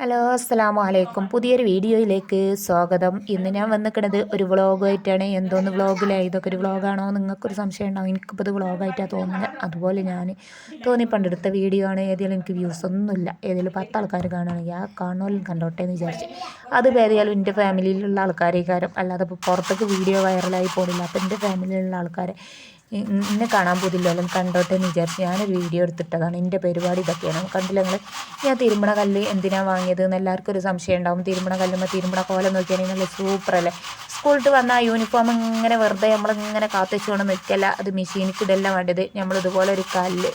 Hello അസ്സലാമു അലൈക്കും പുതിയൊരു വീഡിയോയിലേക്ക് സ്വാഗതം. ഇന്ന് ഞാൻ വന്നിക്കണത് ഒരു വ്ളോഗായിട്ടാണ്. എന്തോന്ന് വ്ളോഗിലായി ഇതൊക്കെ ഒരു വ്ളോഗാണോ? നിങ്ങൾക്കൊരു സംശയം ഉണ്ടാവും എനിക്കിപ്പോൾ ഇത് വ്ളോഗായിട്ടാണ് തോന്നുന്നത്. അതുപോലെ ഞാൻ തോന്നി പണ്ടെടുത്ത വീഡിയോ ആണ്. ഏതെങ്കിലും എനിക്ക് വ്യൂസ് ഒന്നുമില്ല. ഏതെങ്കിലും പത്ത് ആൾക്കാർ കാണുകയാണെങ്കിൽ ആ കാണുമല്ലോ കണ്ടോട്ടെ എന്ന് വിചാരിച്ച്. അത് ഏതായാലും എന്റെ ഫാമിലിയിലുള്ള ആൾക്കാരെ കാരം അല്ലാതെ ഇപ്പോൾ പുറത്തേക്ക് വീഡിയോ വൈറലായി പോണില്ല. അപ്പോൾ എന്റെ ഫാമിലിയിലുള്ള ആൾക്കാരെ എന്നെ കാണാൻ പോതില്ലല്ലോ കണ്ടോട്ടെ എന്ന് വിചാരിച്ച് ഞാനൊരു വീഡിയോ എടുത്തിട്ടതാണ്. എന്റെ പരിപാടി ഇതൊക്കെയാണ്. കണ്ടില്ല നിങ്ങൾ ഞാൻ തിരുമണ കല്ല് എന്തിനാണ് വാങ്ങിയത് എന്ന് എല്ലാവർക്കും ഒരു സംശയം ഉണ്ടാവും. തിരുമണ കല്ലുമ്പോൾ തിരുമണ കോലം നോക്കിയാണെങ്കിൽ നല്ല സൂപ്പറല്ലേ സ്കൂളിട്ട് വന്ന ആ യൂണിഫോം ഇങ്ങനെ വെറുതെ നമ്മളിങ്ങനെ കാത്തുവെച്ചുകൊണ്ട് നിൽക്കല്ല അത് മെഷീനിക്ക് ഇതെല്ലാം വേണ്ടത്. നമ്മളിതുപോലെ ഒരു കല്ല്.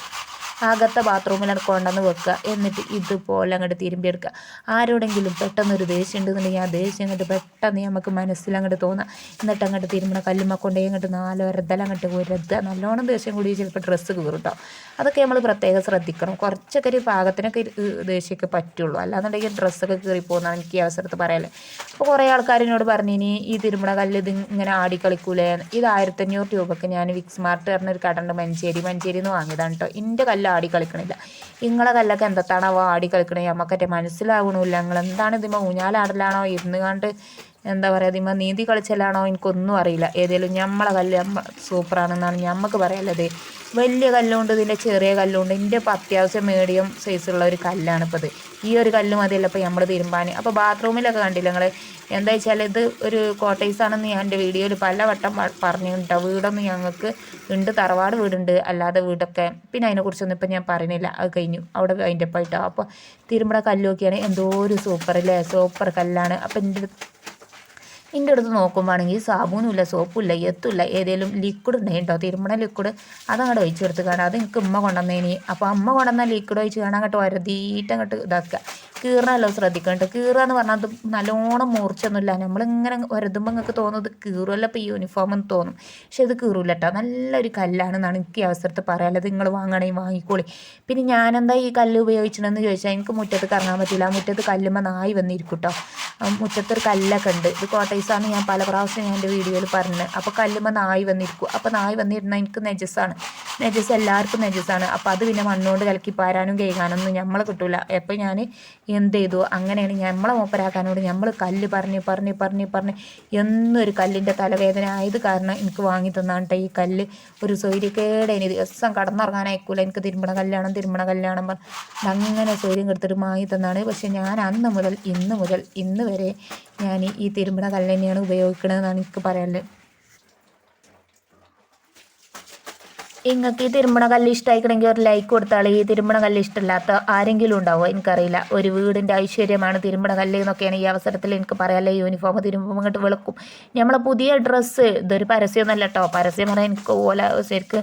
അകത്തെ ബാത്റൂമിലാണ് കൊണ്ടുവന്ന് വെക്കുക. എന്നിട്ട് ഇതുപോലെ അങ്ങോട്ട് തിരുമ്പിയെടുക്കുക ആരോടെങ്കിലും പെട്ടെന്നൊരു ദേഷ്യം ഉണ്ടെന്നുണ്ടെങ്കിൽ ആ ദേഷ്യം അങ്ങോട്ട് പെട്ടെന്ന് നമുക്ക് മനസ്സിൽ അങ്ങോട്ട് തോന്നാം. എന്നിട്ട് അങ്ങോട്ട് തിരുമ്പണ കല്ലുമ്മ കൊണ്ടേ അങ്ങോട്ട് നാലോ അങ്ങോട്ട് ഉരത്തുക നല്ലോണം ദേഷ്യം കൂടി ചിലപ്പോൾ ഡ്രസ്സ് കീറുട്ടോ. അതൊക്കെ നമ്മൾ പ്രത്യേകം ശ്രദ്ധിക്കണം. കുറച്ചൊക്കെ ഒരു പാകത്തിനൊക്കെ ദേഷ്യമൊക്കെ പറ്റുള്ളൂ. അല്ലാന്നുണ്ടെങ്കിൽ ഡ്രസ്സൊക്കെ കീറിപ്പോകുന്നതാണ് എനിക്ക് ഈ അവസരത്ത് പറയല്ലേ അപ്പോൾ കുറേ ആൾക്കാരിനോട് പറഞ്ഞു ഇനി ഈ തിരുമണ കല്ല് ഇത് ഇങ്ങനെ ആടിക്കളിക്കൂലേ ഇത് ആയിരത്തഞ്ഞൂറ് രൂപക്ക് ഞാൻ വിക്സ് മാർട്ട് പറഞ്ഞൊരു കട ഉണ്ട് മഞ്ചേരി. മഞ്ചേരി നിന്ന് വാങ്ങിയതാണ് കേട്ടോ എന്റെ കല്ല് കല്ല് ആടി കളിക്കണില്ല. ഇങ്ങളെ കല്ലൊക്കെ എന്തത്താണോ ആടി കളിക്കണേ? നമുക്കറ്റെ മനസ്സിലാവണില്ല. നിങ്ങൾ എന്താണ് ഇതിമ്മ ഊഞ്ഞാലാടലാണോ ഇരുന്ന് കണ്ട് എന്താ പറയുക നിങ്ങൾ നീന്തി കളിച്ചല്ലാണോ എനിക്കൊന്നും അറിയില്ല. ഏതെങ്കിലും ഞമ്മളെ കല്ല് സൂപ്പറാണെന്നാണ് ഞമ്മക്ക് പറയാനുള്ളത്. വലിയ കല്ലുണ്ട് ഇതിന്റെ ചെറിയ കല്ലുണ്ട്. ഇതിന്റെ ഇപ്പോൾ അത്യാവശ്യം മീഡിയം സൈസുള്ള ഒരു കല്ലാണ് ഇപ്പോൾ ഇത് ഈ ഒരു കല്ല് മതിയല്ല ഇപ്പോൾ നമ്മൾ തീരുമാനം അപ്പോൾ ബാത്റൂമിലൊക്കെ കണ്ടില്ല നിങ്ങൾ എന്താ വെച്ചാൽ ഇത് ഒരു കോട്ടേഴ്സാണെന്ന് ഞാൻ എന്റെ വീഡിയോയിൽ പലവട്ടം പറഞ്ഞു കേട്ടോ വീടൊന്നും ഞങ്ങൾക്ക് ഉണ്ട് തറവാട് വീടുണ്ട്. അല്ലാതെ വീടൊക്കെ പിന്നെ അതിനെക്കുറിച്ചൊന്നും ഇപ്പം ഞാൻ പറയുന്നില്ല. അത് കഴിഞ്ഞു. അവിടെ അതിന്റെ ഒപ്പം അപ്പോൾ തിരുമ്പട കല്ല് നോക്കിയാണ് എന്തോ ഒരു സൂപ്പർ അല്ലേ? സൂപ്പർ കല്ലാണ്. അപ്പോൾ എന്റെ എന്റെ അടുത്ത് നോക്കുമ്പോഴാണെങ്കിൽ സാബൂനുമില്ല സോപ്പുമില്ല എത്തുമില്ല ഏതെങ്കിലും ലിക്വിഡ് ഉണ്ടെങ്കിൽ കേട്ടോ തിരുമണ ലിക്വിഡ് അതങ്ങോട്ട് ഒഴിച്ചു കൊടുത്ത് കാണാം. അത് എനിക്ക് ഉമ്മ കൊണ്ടുവന്നേനി. അപ്പോൾ അമ്മ കൊണ്ടുവന്ന ലിക്വിഡ് ഒഴിച്ച് കാണാൻ അങ്ങോട്ട് വരതീട്ട് അങ്ങോട്ട് ഇതാക്കുക. കീറണല്ലോ ശ്രദ്ധിക്കണം കീറുക എന്ന് പറഞ്ഞാൽ അത് നല്ലോണം മൂർച്ചൊന്നുമില്ല നമ്മളിങ്ങനെ വരതുമ്പോൾ നിങ്ങൾക്ക് തോന്നുന്നത് കീറുമല്ലോ ഇപ്പോൾ യൂണിഫോം എന്ന് തോന്നും. പക്ഷെ ഇത് കീറൂല കേട്ടോ നല്ലൊരു കല്ലാണെന്നാണ് എനിക്ക് ഈ അവസരത്ത് പറയാനുള്ളത്. നിങ്ങൾ വാങ്ങണമെങ്കിൽ വാങ്ങിക്കോളി. പിന്നെ ഞാനെന്താ ഈ കല്ല് ഉപയോഗിച്ചിട്ടുണ്ടെന്ന് ചോദിച്ചാൽ എനിക്ക് മുറ്റത്ത് കറങ്ങാൻ പറ്റില്ല മുറ്റത്ത് കല്ലുമ്പോൾ നായി വന്നിരിക്കും കേട്ടോ മുറ്റത്തൊരു കല്ലൊക്കെ ഉണ്ട്. ഇത് കോട്ടൈസാണ് ഞാൻ പല പ്രാവശ്യം ഞാൻ എന്റെ വീഡിയോയിൽ പറഞ്ഞത്. അപ്പോൾ കല്ലുമ്പോൾ നായി വന്നിരിക്കും. അപ്പോൾ നായി വന്നിരുന്നാൽ എനിക്ക് നെജസ്സാണ്. നെജസ് എല്ലാവർക്കും നെജസ്സാണ്. അപ്പോൾ അത് പിന്നെ മണ്ണുകൊണ്ട് കലക്കി പാരാനും കേൾക്കാനൊന്നും നമ്മൾ കിട്ടില്ല എപ്പോൾ ഞാൻ എന്ത് ചെയ്തു അങ്ങനെയാണ് നമ്മളെ മൂപ്പരാക്കാനോട് നമ്മൾ കല്ല് പറഞ്ഞ് പറഞ്ഞ് പറഞ്ഞ് പറഞ്ഞ് എന്നൊരു കല്ലിന്റെ തലവേദന ആയത് കാരണം എനിക്ക് വാങ്ങി തന്നാണ് ഈ കല്ല്. ഒരു സൗര്യക്കേട് ഇനി ദിവസം കടന്നിറങ്ങാനായിക്കൂല. എനിക്ക് തിരുമ്പണ കല്യാണം തിരുമ്പണ കല്യാണം അങ്ങനെ സൗര്യം കെടുത്തിട്ട് വാങ്ങി തന്നാണ്. പക്ഷെ ഞാൻ അന്ന് മുതൽ ഇന്ന് മുതൽ ഇന്ന് വരെ ഞാൻ ഈ തിരുമ്പണ കല്ല് തന്നെയാണ് ഉപയോഗിക്കണതെന്നാണ് എനിക്ക് പറയാനുള്ളത്. നിങ്ങൾക്ക് ഈ തിരുമ്പണ കല്ല് ഇഷ്ടമായിക്കണമെങ്കിൽ ഒരു ലൈക്ക് കൊടുത്താൽ ഈ തിരുമ്പണ കല്ല് ഇഷ്ടമില്ലാത്ത ആരെങ്കിലും ഉണ്ടാവുമോ എനിക്കറിയില്ല. ഒരു വീടിന്റെ ഐശ്വര്യമാണ് തിരുമ്പണ കല്ല് എന്നൊക്കെയാണ് ഈ അവസരത്തിൽ എനിക്ക് പറയാല്ലേ യൂണിഫോം തിരുമ്പുമ്പോൾ ഇങ്ങോട്ട് വെളുക്കും. നമ്മളെ പുതിയ ഡ്രസ്സ് ഇതൊരു പരസ്യമൊന്നുമല്ല കേട്ടോ പരസ്യം പറയാൻ എനിക്ക് ഓല ശരിക്ക്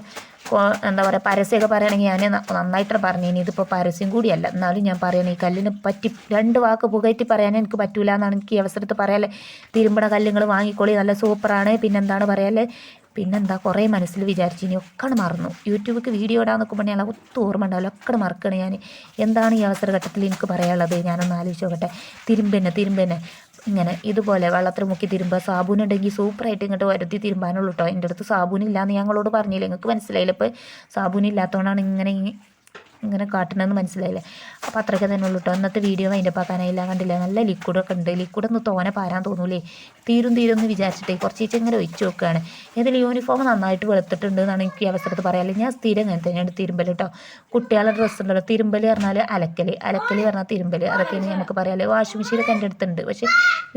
എന്താ പറയുക പരസ്യമൊക്കെ പറയുകയാണെങ്കിൽ ഞാൻ നന്നായിട്ട് പറഞ്ഞു. ഇനി ഇതിപ്പോൾ പരസ്യം കൂടിയല്ല. എന്നാലും ഞാൻ പറയണേ ഈ കല്ലിന് പറ്റി രണ്ട് വാക്ക് പുകയറ്റി പറയാൻ എനിക്ക് പറ്റൂല എന്നാണ് എനിക്ക് ഈ അവസരത്തിൽ പറയാല്ലേ. തിരുമ്പണ കല്ലുകൾ വാങ്ങിക്കോളി നല്ല സൂപ്പറാണ്. പിന്നെന്താണ് പറയാല്ലേ? പിന്നെന്താ കുറേ മനസ്സിൽ വിചാരിച്ചു ഇനി ഒക്കെ മറന്നു. യൂട്യൂബിക്ക് വീഡിയോ ഇടാൻ നോക്കുമ്പോൾ ഞാൻ ഒത്തു ഓർമ്മ ഉണ്ടാവില്ല. ഒക്കെ മറക്കണേ ഞാൻ എന്താണ് ഈ അവസരഘട്ടത്തിൽ എനിക്ക് പറയാനുള്ളത്? ഞാനൊന്ന് ആലോചിച്ച് നോക്കട്ടെ. തിരുമ്പന്നെ തിരുമ്പന്നെ. ഇങ്ങനെ ഇതുപോലെ വെള്ളത്തിൽ മുക്കി തിരുമ്പുക. സാബൂനുണ്ടെങ്കിൽ സൂപ്പറായിട്ട് ഇങ്ങോട്ട് വരുത്തി തിരുമ്പാനുള്ളൂ കേട്ടോ എന്റെ അടുത്ത് സാബൂനില്ലാന്ന് ഞങ്ങളോട് പറഞ്ഞില്ല? നിങ്ങൾക്ക് മനസ്സിലായില്ല? ഇപ്പോൾ സാബൂനില്ലാത്തതുകൊണ്ടാണ് ഇങ്ങനെ ഇങ്ങനെ കാട്ടണമെന്ന് മനസ്സിലായില്ലേ? അപ്പോൾ അത്രയ്ക്ക് തന്നെ ഉള്ളൂ കേട്ടോ അന്നത്തെ വീഡിയോ അതിന്റെ പാക്കാനായില്ല കണ്ടില്ല. നല്ല ലിക്വിഡൊക്കെ ഉണ്ട്. ലിക്വിഡ് ഒന്ന് തോനെ പാരാൻ തോന്നൂലേ. തീരും തീരും എന്ന് വിചാരിച്ചിട്ടേ കുറച്ച് ചേച്ചി ഇങ്ങനെ ഒഴിച്ച് നോക്കുകയാണ് ഏതായാലും യൂണിഫോം നന്നായിട്ട് വെളുത്തിട്ടുണ്ട് എന്നാണ് എനിക്ക് ഈ അവസരത്ത് പറയാനുള്ളത് ഞാൻ സ്ഥിരം അങ്ങനെ തന്നെയാണ് തിരുമ്പൽ കേട്ടോ കുട്ടികളുടെ ഡ്രസ്സ് ഉണ്ടല്ലോ. തിരുമ്പൽ പറഞ്ഞാൽ അലക്കൽ അലക്കൽ പറഞ്ഞാൽ തിരുമ്പൽ അതൊക്കെയാണ് നമുക്ക് പറയാമല്ലേ വാഷിംഗ് മെഷീനൊക്കെ എന്റെ അടുത്തുണ്ട്. പക്ഷേ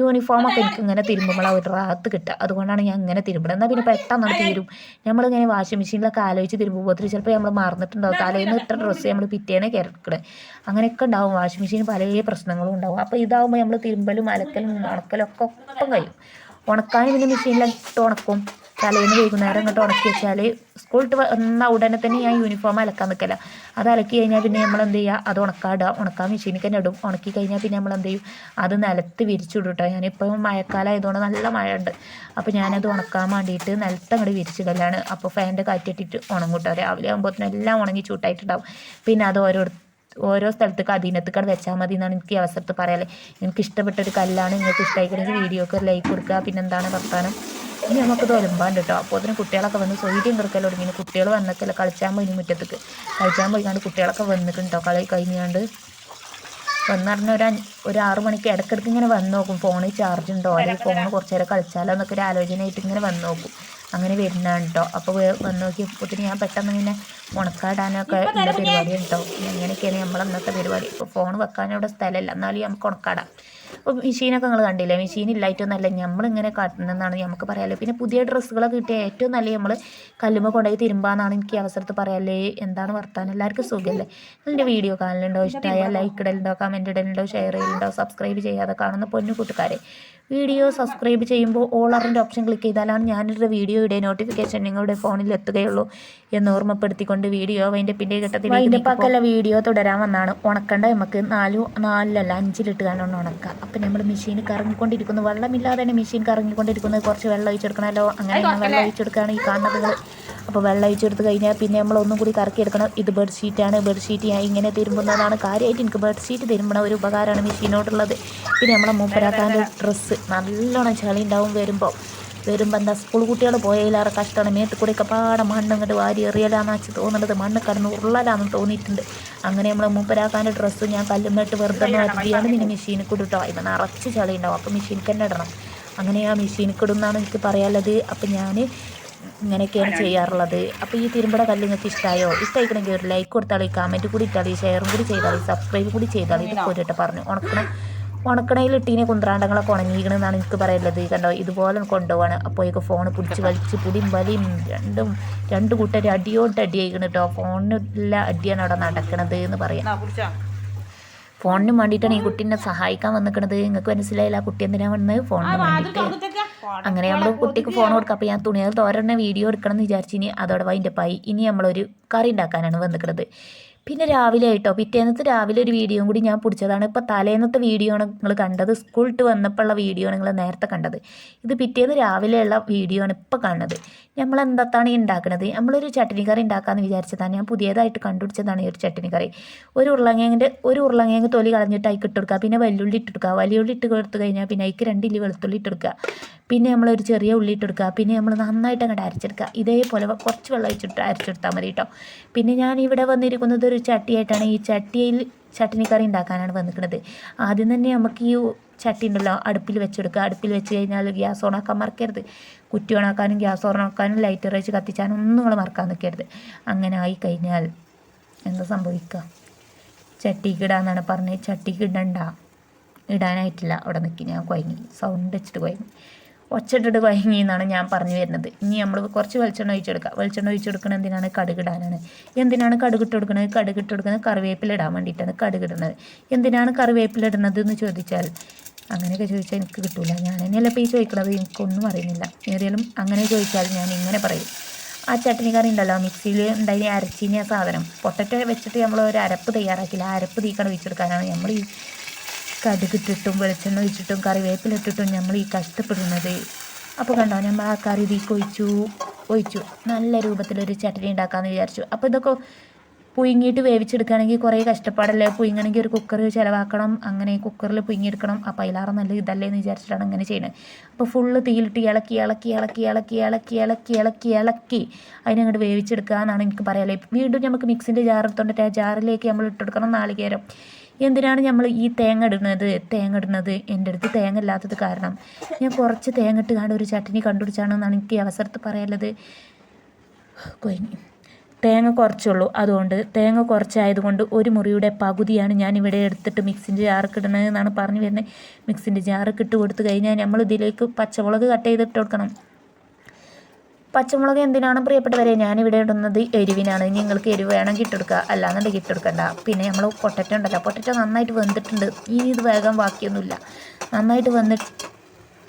യൂണിഫോമൊക്കെ എനിക്ക് ഇങ്ങനെ തിരുമ്പുമ്പോൾ ഒരു റാത്ത് കിട്ടുക. അതുകൊണ്ടാണ് ഞാൻ ഇങ്ങനെ തിരുമ്പുന്നത് എന്നാൽ പിന്നെ പെട്ടെന്ന് തീരും. നമ്മളിങ്ങനെ വാഷിംഗ് മെഷീനിലൊക്കെ ആലോചിച്ച് തിരുമ്പുമ്പോൾ ചിലപ്പോൾ നമ്മൾ മറന്നിട്ടുണ്ടാവും. തലേന്ന് ഇത്ര ഡ്രസ്സ് നമ്മൾ പിറ്റേനെ കിടക്കണം. അങ്ങനെയൊക്കെ ഉണ്ടാവും. വാഷിംഗ് മെഷീൻ പല പ്രശ്നങ്ങളും ഉണ്ടാവും. അപ്പോൾ ഇതാവുമ്പോൾ നമ്മൾ തിരുമ്പലും അലക്കലും ഉണക്കലും ഒക്കെ ഒപ്പം കഴിയും. ഉണക്കാൻ പിന്നെ മെഷീനിലിട്ട് ഉണക്കും. തലേന്ന് വൈകുന്നേരം ഇങ്ങോട്ട് ഉണക്കി വെച്ചാൽ സ്കൂൾ ഇട്ട് വന്ന ഉടനെ തന്നെ ഞാൻ യൂണിഫോം അലക്കാൻ നിൽക്കല അത് അലക്കി കഴിഞ്ഞാൽ പിന്നെ നമ്മൾ എന്ത് ചെയ്യുക അത് ഉണക്കാടുക ഉണക്കാൻ മെഷീനിൽ തന്നെ ഇടും. ഉണക്കി കഴിഞ്ഞാൽ പിന്നെ നമ്മൾ എന്ത് ചെയ്യും? അത് നിലത്ത് വിരിച്ചിടും കേട്ടോ ഞാനിപ്പം മഴക്കാലം ആയതുകൊണ്ട് നല്ല മഴ ഉണ്ട് അപ്പോൾ ഞാനത് ഉണക്കാൻ വേണ്ടിയിട്ട് നിലത്ത് അങ്ങോട്ട് വിരിച്ചിടലാണ് അപ്പോൾ ഫാനിന്റെ കാറ്റിട്ടിട്ട് ഉണങ്ങും കേട്ടോ രാവിലെ ആകുമ്പോഴത്തേനും എല്ലാം ഉണങ്ങി ചൂട്ടായിട്ടുണ്ടാവും. പിന്നെ അത് ഓരോ ഓരോ സ്ഥലത്തേക്ക് അധീനത്തേക്കാണ് വെച്ചാൽ മതി എന്നാണ് എനിക്ക് അവസരത്തിൽ പറയാല്ലേ എനിക്ക് ഇഷ്ടപ്പെട്ട ഒരു കല്ലാണ്. നിങ്ങൾക്ക് ഇഷ്ടമായിക്കണമെങ്കിൽ വീഡിയോക്ക് ഒരു ലൈക്ക് കൊടുക്കുക പിന്നെന്താണ് വർത്താനം? ഇനി നമുക്ക് തൊലമ്പാണ്ട് കേട്ടോ അപ്പോൾ അതിന് കുട്ടികളൊക്കെ വന്ന് സ്വൈര്യം കിടക്കൽ തുടങ്ങി. കുട്ടികൾ വന്നൊക്കെ കളിച്ചാൻ പോയി മുറ്റത്തേക്ക്. കളിച്ചാൻ പോയി കണ്ട് കുട്ടികളൊക്കെ വന്നിട്ടുണ്ടോ? കളി കഴിഞ്ഞാണ്ട് വന്ന് പറഞ്ഞ ഒരു ഒരു ആറ് മണിക്ക് ഇടയ്ക്കിടയ്ക്ക് ഇങ്ങനെ വന്ന് നോക്കും ഫോണിൽ ചാർജ് ഉണ്ടോ? അല്ലെങ്കിൽ ഫോൺ കുറച്ച് നേരം കളിച്ചാലോ എന്നൊക്കെ ഒരു ആലോചനയായിട്ട് ഇങ്ങനെ വന്ന് നോക്കും അങ്ങനെ വരുന്നതാണ് കേട്ടോ അപ്പോൾ വന്ന് നോക്കിയപ്പോൾ ഞാൻ പെട്ടെന്ന് ഇങ്ങനെ ഉണക്കാടാനൊക്കെ ഉള്ള പരിപാടി ഉണ്ടോ അങ്ങനെയൊക്കെയാണ് നമ്മളന്നത്തെ പരിപാടി. ഇപ്പോൾ ഫോൺ വെക്കാനവിടെ സ്ഥലമില്ല. എന്നാലും നമുക്ക് ഉണക്കാടാം. അപ്പോൾ മെഷീനൊക്കെ നിങ്ങൾ കണ്ടില്ലേ? മെഷീൻ ഇല്ലായിട്ടൊന്നല്ല. നമ്മളിങ്ങനെ കാട്ടുന്നതെന്നാണ് നമുക്ക് പറയാമല്ലോ പിന്നെ പുതിയ ഡ്രസ്സുകളൊക്കെ കിട്ടിയ ഏറ്റവും നല്ല നമ്മൾ കല്ലുമ്പോൾ കൊണ്ടുപോയി തിരുമ്പാന്നാണ് എനിക്ക് ഈ അവസരത്ത് പറയാല്ലേ എന്താണ് വർത്താനം? എല്ലാവർക്കും സുഖമല്ലേ? എന്റെ വീഡിയോ കാണലുണ്ടോ? ഇഷ്ടമായ ലൈക്ക് ഇടലുണ്ടോ? കമന്റ് ഇടലുണ്ടോ? ഷെയർ ചെയ്യലുണ്ടോ? സബ്സ്ക്രൈബ് ചെയ്യാതെ കാണുന്ന പൊന്നു കൂട്ടുകാരെ വീഡിയോ സബ്സ്ക്രൈബ് ചെയ്യുമ്പോൾ ഓൾ അറിന്റെ ഓപ്ഷൻ ക്ലിക്ക് ചെയ്താലാണ് ഞാനൊരു വീഡിയോയുടെ നോട്ടിഫിക്കേഷൻ നിങ്ങളുടെ ഫോണിൽ എത്തുകയുള്ളൂ എന്ന് ഓർമ്മപ്പെടുത്തിക്കൊണ്ട് വീഡിയോ അതിന്റെ പിന്നെ ഘട്ടത്തിൽ പാക്കല്ല വീഡിയോ തുടരാൻ വന്നാണ്. ഉണക്കേണ്ട നമുക്ക് നാലു നാലിലല്ല അഞ്ചിലിട്ട് ഉണക്കുക അപ്പം നമ്മൾ മെഷീൻ കറങ്ങിക്കൊണ്ടിരിക്കുന്നു. വെള്ളമില്ലാതെ തന്നെ മെഷീൻ കറങ്ങിക്കൊണ്ടിരിക്കുന്നത്. കുറച്ച് വെള്ളം ഒഴിച്ചെടുക്കണമല്ലോ അങ്ങനെ വെള്ളം ഒഴിച്ചെടുക്കുകയാണ് ഈ കാണുന്നത്. അപ്പോൾ വെള്ളം ഒഴിച്ചെടുത്ത് കഴിഞ്ഞാൽ പിന്നെ നമ്മൾ ഒന്നും കൂടി കറക്കി എടുക്കണം. ഇത് ബെഡ്ഷീറ്റാണ് ബെഡ്ഷീറ്റ് ഞാൻ ഇങ്ങനെ തിരുമ്പുന്നതാണ്. കാര്യമായിട്ട് എനിക്ക് ബെഡ്ഷീറ്റ് തിരുമ്പണ ഒരു ഉപകാരമാണ് മെഷീനോടുള്ളത്. പിന്നെ നമ്മളെ മൂപ്പരാക്കാന്റെ ഡ്രസ്സ് നല്ലോണം ചളി ഉണ്ടാവും വരുമ്പോൾ വരുമ്പോൾ എന്താ സ്കൂൾ കുട്ടികൾ പോയതിലേറെ കഷ്ടമാണ്. മേത്ത് കൂടെയൊക്കെ പാടെ മണ്ണ് ഇങ്ങോട്ട് വാരി എറിയലാന്ന് വെച്ച് തോന്നുന്നത് മണ്ണ് കടന്ന് ഉരുളലാന്ന് തോന്നിയിട്ടുണ്ട്. അങ്ങനെ നമ്മൾ മൂപ്പരാക്കാന്റെ ഡ്രസ്സ് ഞാൻ കല്ലുമ്മേട്ട് വെറുതെ മാറ്റിയാണ് പിന്നെ മെഷീനിൽ കൊടുട്ടോ അതിന് നിറച്ച് ചളി ഉണ്ടാവും അപ്പോൾ മെഷീനിൽ തന്നെ ഇടണം. അങ്ങനെ ആ മെഷീനിൽ കിടുന്നാണ് എനിക്ക് പറയാനുള്ളത്. അപ്പം ഞാൻ ഇങ്ങനെയൊക്കെയാണ് ചെയ്യാറുള്ളത്. അപ്പോൾ ഈ തിരുമ്പട കല്ല് നിങ്ങൾക്ക് ഇഷ്ടമായോ ഇഷ്ടമായിക്കണമെങ്കിൽ ഒരു ലൈക്ക് കൊടുത്താളി കമന്റ് കൂടി ഇട്ടാളി ഷെയറും കൂടി ചെയ്താളി സബ്സ്ക്രൈബ് കൂടി ചെയ്താളി ഇതൊക്കെ ഒരിട്ട് പറഞ്ഞു. ഉണക്കണം. ഉണക്കണയിൽ ഇട്ടീനെ കുന്ത്രാണ്ടങ്ങളൊക്കെ ഉണങ്ങിയിരിക്കണമെന്നാണ് എനിക്ക് പറയുള്ളത് കണ്ടോ ഇതുപോലെ കൊണ്ടുപോവാണ്. അപ്പോഴേക്ക് ഫോൺ പിടിച്ച് വലിച്ച് പുടിയും വലിയും രണ്ടും രണ്ട് കൂട്ടർ അടിയോട്ട് അടിയായിരിക്കണം കേട്ടോ ഫോണിനുള്ള അടിയാണ് അവിടെ നടക്കണത് എന്ന് പറയാം. ഫോണിന് വേണ്ടിയിട്ടാണ് ഈ കുട്ടീനെ സഹായിക്കാൻ വന്നിക്കണത്. നിങ്ങൾക്ക് മനസ്സിലായില്ല ആ കുട്ടി എന്തിനാ വന്നത് ഫോണിന് വേണ്ടിയിട്ട്? അങ്ങനെ നമ്മൾ കുട്ടിക്ക് ഫോൺ കൊടുക്കാം. അപ്പോൾ ഞാൻ തുണികൾ തോരണ വീഡിയോ എടുക്കണം എന്ന് വിചാരിച്ചിനി. അതോടെ അതിന്റെ പായി ഇനി നമ്മളൊരു കറി ഉണ്ടാക്കാനാണ് വന്നിക്കുന്നത് പിന്നെ രാവിലെ ആയിട്ടോ പിറ്റേന്നത്തെ രാവിലെ ഒരു വീഡിയോയും കൂടി ഞാൻ പിടിച്ചതാണ്. ഇപ്പോൾ തലേന്നത്തെ വീഡിയോ ആണ് നിങ്ങൾ കണ്ടത്. സ്കൂൾ വന്നപ്പോൾ ഉള്ള വീഡിയോ ആണ് നിങ്ങൾ നേരത്തെ കണ്ടത്. ഇത് പിറ്റേന്ന് രാവിലെയുള്ള വീഡിയോ ആണ് ഇപ്പോൾ കാണുന്നത്. നമ്മൾ എന്താണ് ഈ ഉണ്ടാക്കുന്നത് നമ്മളൊരു ചട്ടിനി കറി ഉണ്ടാക്കാമെന്ന് വിചാരിച്ചതാണ്. ഞാൻ പുതിയതായിട്ട് കണ്ടുപിടിച്ചതാണ് ഈ ഒരു ചട്ടിനി കറി. ഒരു ഉരുളങ്ങേന്റെ ഒരു ഉരുളങ്ങേങ്ങ് തൊലി കളഞ്ഞിട്ട് അതിക്ക് ഇട്ട് കൊടുക്കുക പിന്നെ വലിയുള്ളി ഇട്ട് കൊടുക്കുക വലിയ ഉള്ളി ഇട്ട് കൊടുത്തു കഴിഞ്ഞാൽ പിന്നെ അതിക്ക് രണ്ടില്ലി വെളുത്തുള്ളി ഇട്ട് കൊടുക്കുക പിന്നെ നമ്മളൊരു ചെറിയ ഉള്ളി ഇട്ട് കൊടുക്കുക പിന്നെ നമ്മൾ നന്നായിട്ട് അങ്ങോട്ട് അരച്ചെടുക്കുക ഇതേപോലെ കുറച്ച് വെള്ളം ഒഴിച്ചിട്ട് അരച്ചെടുത്താൽ മതി കേട്ടോ പിന്നെ ഞാൻ ഇവിടെ വന്നിരിക്കുന്നത് ഒരു ചട്ടിയായിട്ടാണ് ഈ ചട്ടിയിൽ ചട്ടിനി കറി ഉണ്ടാക്കാനാണ് വന്നിരിക്കുന്നത് ആദ്യം തന്നെ നമുക്ക് ഈ ചട്ടി ഉണ്ടല്ലോ അടുപ്പിൽ വെച്ചെടുക്കുക. അടുപ്പിൽ വെച്ച് കഴിഞ്ഞാൽ ഗ്യാസ് ഓണാക്കാൻ മറക്കരുത്. കുറ്റി ഓണാക്കാനും ഗ്യാസ് ഓണാക്കാനും ലൈറ്റർ വെച്ച് കത്തിച്ചാനും ഒന്നും നിങ്ങൾ മറക്കാൻ നിൽക്കരുത്. അങ്ങനെ ആയി കഴിഞ്ഞാൽ എന്താ സംഭവിക്കുക? ചട്ടിക്ക് ഇടാന്നാണ് പറഞ്ഞത്. ചട്ടിക്ക് ഇടണ്ട. ഇടാനായിട്ടില്ല. അവിടെ നിൽക്കി ഞാൻ കുഴങ്ങി. സൗണ്ട് വെച്ചിട്ട് കുഴങ്ങി. ഒച്ചിട്ടിട്ട് കുഴങ്ങി എന്നാണ് ഞാൻ പറഞ്ഞു വരുന്നത്. ഇനി നമ്മൾ കുറച്ച് വെളിച്ചെണ്ണ ഒഴിച്ചെടുക്കുക വെളിച്ചെണ്ണ ഒഴിച്ചെടുക്കുന്നത് എന്തിനാണ്? കടുകിടാനാണ്. എന്തിനാണ് കടുകിട്ട് കൊടുക്കുന്നത് കടുകിട്ട് കൊടുക്കുന്നത് കറിവേപ്പില ഇടാൻ വേണ്ടിയിട്ടാണ് കടുകിടുന്നത്. എന്തിനാണ് കറിവേപ്പില ഇടുന്നത് എന്ന് ചോദിച്ചാൽ അങ്ങനെയൊക്കെ ചോദിച്ചാൽ എനിക്ക് കിട്ടില്ല ഞാൻ തന്നെയല്ല ഇപ്പോൾ ഈ ചോദിക്കുന്നത് എനിക്കൊന്നും അറിയുന്നില്ല. ഏതായാലും അങ്ങനെ ചോദിച്ചാൽ ഞാൻ ഇങ്ങനെ പറയും. ആ ചട്ടിനി കറി ഉണ്ടല്ലോ മിക്സിയിൽ ഉണ്ടായി അരച്ചിനി ആ സാധനം. പൊട്ടറ്റ വെച്ചിട്ട് നമ്മൾ ഒരു അരപ്പ് തയ്യാറാക്കില്ല ആ അരപ്പ് തീക്കണ വെച്ചെടുക്കാനാണ് നമ്മൾ ഈ കടുകിട്ടിട്ടും വെളിച്ചെണ്ണ ഒഴിച്ചിട്ടും കറിവേപ്പില ഇട്ടിട്ടും നമ്മൾ ഈ കഷ്ടപ്പെടുന്നത്. അപ്പോൾ കണ്ടോ നമ്മൾ ആ കറി ഇതിൽ ഒഴിച്ചു ഒഴിച്ചു. നല്ല രൂപത്തിലൊരു ചട്ടണി ഉണ്ടാക്കാമെന്ന് വിചാരിച്ചു. അപ്പോൾ ഇതൊക്കെ പുഴുങ്ങിയിട്ട് വേവിച്ചെടുക്കുകയാണെങ്കിൽ കുറേ കഷ്ടപ്പാടല്ലേ? പുഴുങ്ങണമെങ്കിൽ ഒരു കുക്കർ ചിലവാക്കണം അങ്ങനെ കുക്കറിൽ പുഴുങ്ങിയെടുക്കണം. അപ്പോൾ അതിലാറ് നല്ല ഇതല്ലേ എന്ന് വിചാരിച്ചിട്ടാണ് അങ്ങനെ ചെയ്യുന്നത് അപ്പോൾ ഫുള്ള് തീയിലിട്ട് ഇളക്കി ഇളക്കി ഇളക്കി ഇളക്കി ഇളക്കി ഇളക്കി ഇളക്കി ഇളക്കി അതിനങ്ങോട്ട് വേവിച്ചെടുക്കുക എന്നാണ് എനിക്ക് പറയാലേ വീണ്ടും നമുക്ക് മിക്സിന്റെ ജാർ എടുത്തോണ്ടിട്ട് ആ ജാറിലേക്ക് നമ്മൾ ഇട്ടെടുക്കണം നാളികേരം. എന്തിനാണ് നമ്മൾ ഈ തേങ്ങ ഇടുന്നത് തേങ്ങ ഇടുന്നത് എന്റെ അടുത്ത് തേങ്ങ ഇല്ലാത്തത് കാരണം. ഞാൻ കുറച്ച് തേങ്ങ ഇട്ട് കാണ്ട് ഒരു ചട്ടിനി കണ്ടുപിടിച്ചാണെന്നാണ് എനിക്ക് ഈ അവസരത്തിൽ പറയാനുള്ളത് കൊയങ്ങി തേങ്ങ കുറച്ചുള്ളൂ. അതുകൊണ്ട് തേങ്ങ കുറച്ചായതുകൊണ്ട് ഒരു മുറിയുടെ പകുതിയാണ് ഞാൻ ഇവിടെ എടുത്തിട്ട് മിക്സിന്റെ ജാറൊക്കെ ഇടുന്നത് എന്നാണ് പറഞ്ഞു വരുന്നത്. മിക്സിന്റെ ജാറൊക്കെ ഇട്ട് കൊടുത്തു കഴിഞ്ഞാൽ നമ്മൾ ഇതിലേക്ക് പച്ചമുളക് കട്ട് ചെയ്തിട്ട് കൊടുക്കണം. പച്ചമുളക് എന്തിനാണ് പ്രിയപ്പെട്ടവരെ? ഞാനിവിടെ ഇടുന്നത് എരിവിനാണ്. നിങ്ങൾക്ക് എരിവ് വേണമെങ്കിൽ ഇട്ടെടുക്കുക അല്ലാന്നുണ്ടെങ്കിൽ ഇട്ടെടുക്കണ്ട പിന്നെ നമ്മൾ പൊട്ടറ്റ ഉണ്ടല്ലോ. പൊട്ടറ്റ നന്നായിട്ട് വെന്തിട്ടുണ്ട്. ഇനി ഇത് വേഗം ബാക്കിയൊന്നുമില്ല. നന്നായിട്ട് വന്നിട്ട്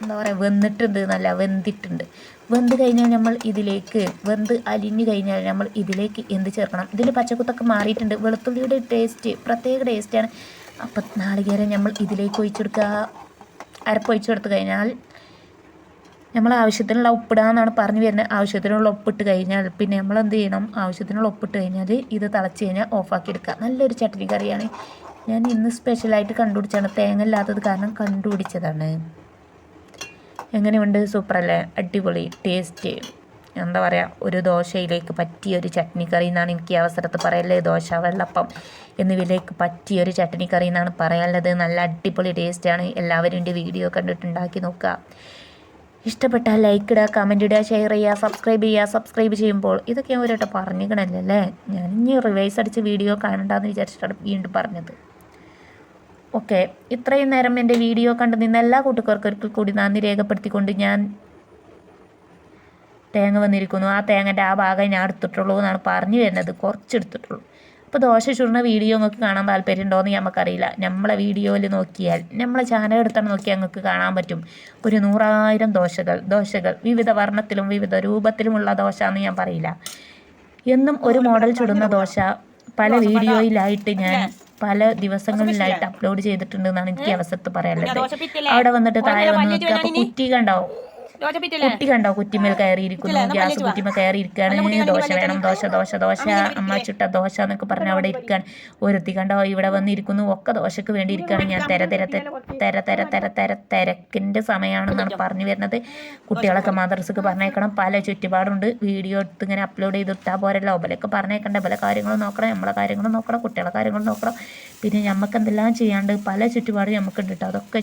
എന്താ പറയുക വെന്നിട്ടുണ്ട് എന്നല്ല വെന്തിട്ടുണ്ട്. വെന്ത് കഴിഞ്ഞാൽ നമ്മൾ ഇതിലേക്ക് വെന്ത് അലിഞ്ഞു കഴിഞ്ഞാൽ നമ്മൾ ഇതിലേക്ക് എന്ത് ചേർക്കണം? ഇതിന്റെ പച്ചക്കുത്തൊക്കെ മാറിയിട്ടുണ്ട്. വെളുത്തുള്ളിയുടെ ടേസ്റ്റ് പ്രത്യേക ടേസ്റ്റാണ് അപ്പം നാളികേരം നമ്മൾ ഇതിലേക്ക് ഒഴിച്ചെടുക്കുക. അരപ്പൊഴിച്ചെടുത്ത് കഴിഞ്ഞാൽ നമ്മൾ ആവശ്യത്തിനുള്ള ഉപ്പിടാന്നാണ് പറഞ്ഞു വരുന്നത്. ആവശ്യത്തിനുള്ള ഉപ്പിട്ട് കഴിഞ്ഞാൽ പിന്നെ നമ്മൾ എന്ത് ചെയ്യണം? ആവശ്യത്തിനുള്ള ഉപ്പിട്ട് കഴിഞ്ഞാൽ ഇത് തിളച്ച് കഴിഞ്ഞാൽ ഓഫാക്കി എടുക്കുക നല്ലൊരു ചട്ടിനി കറിയാണ്. ഞാൻ ഇന്ന് സ്പെഷ്യലായിട്ട് കണ്ടുപിടിച്ചാണ് തേങ്ങ ഇല്ലാത്തത് കാരണം കണ്ടുപിടിച്ചതാണ്. എങ്ങനെയുണ്ട്? സൂപ്പറല്ലേ? അടിപൊളി. ടേസ്റ്റ്. എന്താ പറയുക ഒരു ദോശയിലേക്ക് പറ്റിയ ഒരു ചട്നി കറി എന്നാണ് എനിക്ക് ഈ അവസരത്ത് പറയല്ലേ ദോശ വെള്ളപ്പം എന്നിവയിലേക്ക് പറ്റിയ ഒരു ചട്നി കറി എന്നാണ് പറയാനുള്ളത്. നല്ല അടിപൊളി ടേസ്റ്റാണ് എല്ലാവരും എന്റെ വീഡിയോ കണ്ടിട്ടുണ്ടാക്കി നോക്കുക. ഇഷ്ടപ്പെട്ടാൽ ലൈക്ക് ഇടുക കമന്റ് ഇടുക ഷെയർ ചെയ്യുക സബ്സ്ക്രൈബ് ചെയ്യുക സബ്സ്ക്രൈബ് ചെയ്യുമ്പോൾ ഇതൊക്കെ ഞാൻ ഒരട്ടം പറഞ്ഞിക്കണല്ലേ ഞാൻ ഇനി റിവൈസ് അടിച്ച് വീഡിയോ കാണണ്ടെന്ന് വിചാരിച്ചിട്ടാണ് വീണ്ടും പറഞ്ഞത്. ഓക്കെ ഇത്രയും നേരം എന്റെ വീഡിയോ കണ്ടു നിന്ന എല്ലാ കൂട്ടുകാർക്കും ഒരിക്കൽ കൂടി നന്ദി രേഖപ്പെടുത്തിക്കൊണ്ട് ഞാൻ തേങ്ങ വന്നിരിക്കുന്നു. ആ തേങ്ങന്റെ ആ ഭാഗം ഞാൻ എടുത്തിട്ടുള്ളൂ എന്നാണ് പറഞ്ഞു വരുന്നത്. കുറച്ചെടുത്തിട്ടുള്ളൂ അപ്പോൾ ദോശ ചുരുന്ന വീഡിയോ നിങ്ങൾക്ക് കാണാൻ താല്പര്യം ഉണ്ടോയെന്ന് നമുക്കറിയില്ല നമ്മളെ വീഡിയോയിൽ നോക്കിയാൽ നമ്മളെ ചാനൽ എടുത്താണ് നോക്കിയാൽ നിങ്ങൾക്ക് കാണാൻ പറ്റും. ഒരു നൂറായിരം ദോശകൾ ദോശകൾ. വിവിധ വർണത്തിലും വിവിധ രൂപത്തിലുമുള്ള ദോശ എന്ന് ഞാൻ പറയില്ല. എന്നും ഒരു മോഡൽ ചുടുന്ന ദോശ പല വീഡിയോയിലായിട്ട് ഞാൻ പല ദിവസങ്ങളിലായിട്ട് അപ്ലോഡ് ചെയ്തിട്ടുണ്ടെന്നാണ് എനിക്ക് അവസരത്ത് പറയാനുള്ളത്. അവിടെ വന്നിട്ട് താഴെ വന്ന് അപ്പോൾ കുറ്റി കുട്ടി കണ്ടോ? കുറ്റിമേൽ കയറിയിരിക്കുന്നു. ഗ്യാസ് കുറ്റിമേൽ കയറിയിരിക്കുകയാണ്. ദോശ വേണം ദോശ ദോശ ദോശ അമ്മ ചുട്ട ദോശ എന്നൊക്കെ പറഞ്ഞ് അവിടെ ഇരിക്കാൻ ഒരുത്തി കണ്ടോ? ഇവിടെ വന്നിരിക്കുന്നു. ഒക്കെ ദോശക്ക് വേണ്ടി ഇരിക്കുകയാണ് ഞാൻ തെര തെര തര തെര തെര തെര തെര തിരക്കിന്റെ സമയമാണെന്നാണ് പറഞ്ഞു വരുന്നത്. കുട്ടികളൊക്കെ മദ്രസക്ക് പറഞ്ഞേക്കണം. പല ചുറ്റുപാടുണ്ട്. വീഡിയോ എടുത്ത് ഇങ്ങനെ അപ്ലോഡ് ചെയ്തിട്ടാ പോരല്ലോ. ഒബലൊക്കെ പറഞ്ഞേക്കണ്ട. പല കാര്യങ്ങളും നോക്കണം. നമ്മളെ കാര്യങ്ങളും നോക്കണം. കുട്ടികളെ കാര്യങ്ങളും നോക്കണം. പിന്നെ നമുക്ക് എന്തെല്ലാം ചെയ്യാണ്ട് പല ചുറ്റുപാടും നമുക്കുണ്ട് കേട്ടോ അതൊക്കെ